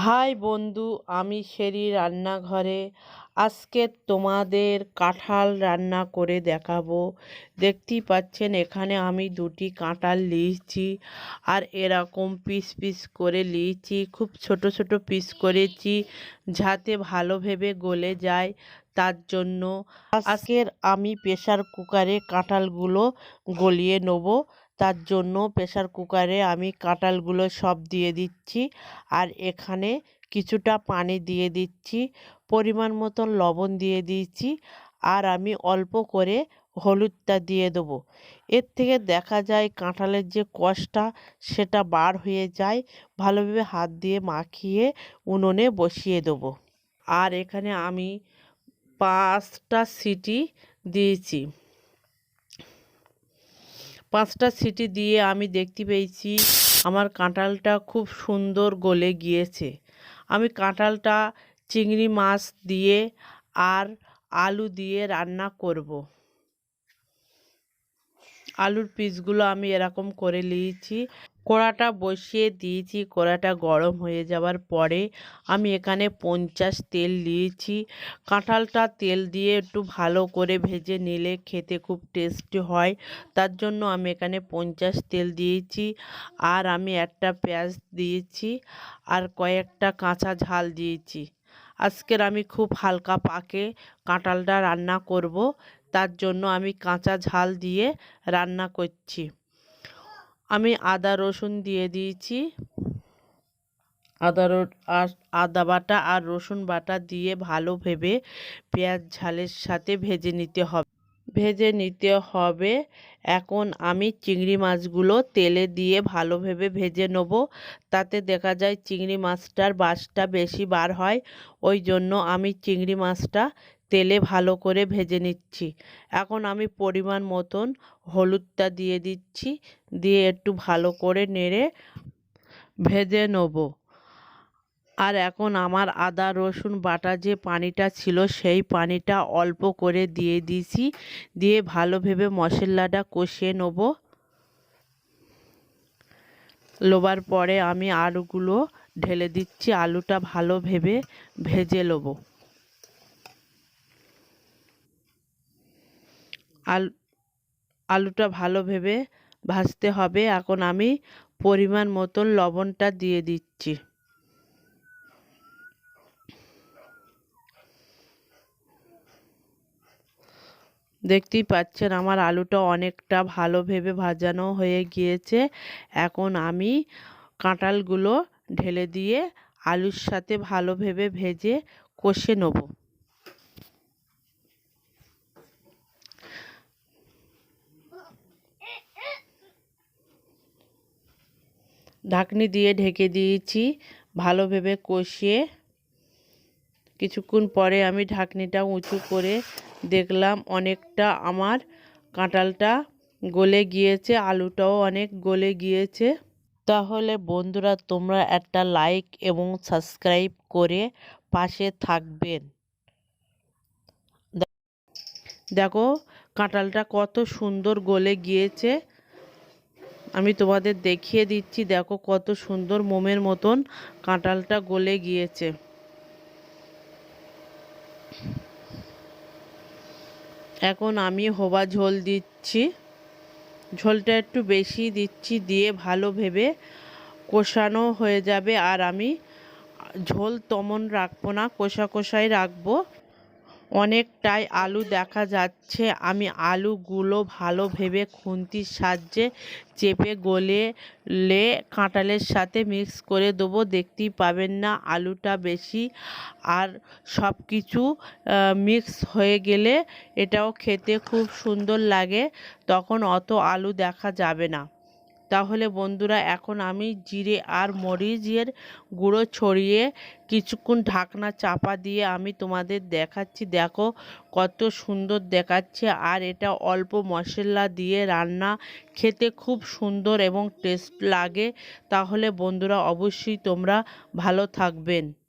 High বন্ধু, আমি শেরি রান্নাঘরে। আজকে তোমাদের কাঁঠাল রান্না করে দেখাবো। দেখতেই পাচ্ছেন, এখানে আমি দুটি কাঁঠাল নিয়েছি আর এরকম পিস পিস করে নিয়েছি। খুব ছোট ছোট পিস করেছি যাতে ভালোভাবে গলে যায় তার জন্য। আজকের আমি প্রেশার কুকারে কাঁঠালগুলো গলিয়ে নেব। তার জন্য প্রেশার কুকারে আমি কাঁঠালগুলো সব দিয়ে দিচ্ছি। আর এখানে কিছুটা পানি দিয়ে দিচ্ছি, পরিমাণ মতন লবণ দিয়ে দিয়েছি আর আমি অল্প করে হলুদটা দিয়ে দেবো। এর থেকে দেখা যায় কাঁঠালের যে কষটা সেটা বার হয়ে যায়, ভালোভাবে হাত দিয়ে মাখিয়ে উনুনে বসিয়ে দেবো। আর এখানে আমি পাঁচটা সিটি দিয়েছি। পাঁচটা সিটি দিয়ে আমি দেখতে পেয়েছি, আমার কাঁঠালটা খুব সুন্দর গলে গিয়েছে। আমি কাঁঠালটা চিংড়ি মাছ দিয়ে আর আলু দিয়ে রান্না করব। আলুর পিসগুলো আমি এরকম করে নিয়েছি। কড়াটা বসিয়ে দিয়েছি, কড়াটা গরম হয়ে যাওয়ার পরে আমি এখানে পঞ্চাশ তেল দিয়েছি। কাঁঠালটা তেল দিয়ে একটু ভালো করে ভেজে নিলে খেতে খুব টেস্টি হয়। তার জন্য আমি এখানে পঞ্চাশ তেল দিয়েছি আর আমি একটা পেঁয়াজ দিয়েছি আর কয়েকটা কাঁচা ঝাল দিয়েছি। আজকের আমি খুব হালকা পাকে কাঁঠালটা রান্না করব। তার জন্য আমি কাঁচা ঝাল দিয়ে রান্না করছি। আমি আদা, রসুন দিয়ে দিয়েছি। আদা আর আদা বাটা আর রসুন বাটা দিয়ে ভালো ভেবে পেঁয়াজ ঝালের সাথে ভেজে নিতে হবে। ভেজে নিতে হবে। এখন আমি চিংড়ি মাছগুলো তেলে দিয়ে ভালোভাবে ভেজে নেব। তাতে দেখা যায় চিংড়ি মাছটার বাসটা বেশি বার হয়। ওই জন্য আমি চিংড়ি মাছটা তেলে ভালো করে ভেজে নিচ্ছি। এখন আমি পরিমাণ মতন হলুদটা দিয়ে দিচ্ছি, দিয়ে একটু ভালো করে নেড়ে ভেজে নেব। আর এখন আমার আদা, রসুন বাটা যে পানিটা ছিল, সেই পানিটা অল্প করে দিয়ে দিয়েছি দিয়ে ভালোভাবে মশলাটা কষিয়ে নেব। লোবার পরে আমি আলুগুলো ঢেলে দিচ্ছি, আলুটা ভালো ভেবে ভেজে নেব। আল, আলুটা ভালো ভেবে ভাজতে হবে। এখন আমি পরিমাণ মতন লবণটা দিয়ে দিচ্ছি। দেখতেই পাচ্ছেন আমার আলুটা অনেকটা ভালো ভেবে ভাজানো হয়ে গিয়েছে। এখন আমি কাঁঠালগুলো ঢেলে দিয়ে আলুর সাথে ভালো ভেবে ভেজে কষে নেব। ঢাকনি দিয়ে ঢেকে দিয়েছি ভালোভাবে কষিয়ে। কিছুক্ষণ পরে আমি ঢাকনিটা উঁচু করে দেখলাম অনেকটা আমার কাঁঠালটা গলে গিয়েছে, আলুটাও অনেক গলে গিয়েছে। তাহলে বন্ধুরা, তোমরা একটা লাইক এবং সাবস্ক্রাইব করে পাশে থাকবেন। দেখো কাঁঠালটা কত সুন্দর গলে গিয়েছে। আমি তোমাদের দেখিয়ে দিচ্ছি, দেখো কত সুন্দর মোমের মতন কাঁঠালটা গলে গিয়েছে। এখন আমি হোবা ঝোল দিচ্ছি। ঝোলটা একটু বেশি দিচ্ছি, দিয়ে ভালো ভেবে কষানো হয়ে যাবে। আর আমি ঝোল তেমন রাখব না, কষা কষাই রাখব। অনেকটাই আলু দেখা যাচ্ছে। আমি আলুগুলো ভালো ভেবে খুন্তির সাহায্যে চেপে গলে লে কাঁঠালের সাথে মিক্স করে দেবো। দেখতেই পাবেন না আলুটা বেশি। আর সব কিছু মিক্স হয়ে গেলে এটাও খেতে খুব সুন্দর লাগে। তখন অত আলু দেখা যাবে না। তাহলে বন্ধুরা, এখন আমি জিরে আর মরিচের গুঁড়ো ছড়িয়ে কিছুক্ষণ ঢাকনা চাপা দিয়ে আমি তোমাদের দেখাচ্ছি। দেখো কত সুন্দর দেখাচ্ছে আর এটা অল্প মশলা দিয়ে রান্না। খেতে খুব সুন্দর এবং টেস্ট লাগে। তাহলে বন্ধুরা, অবশ্যই তোমরা ভালো থাকবেন।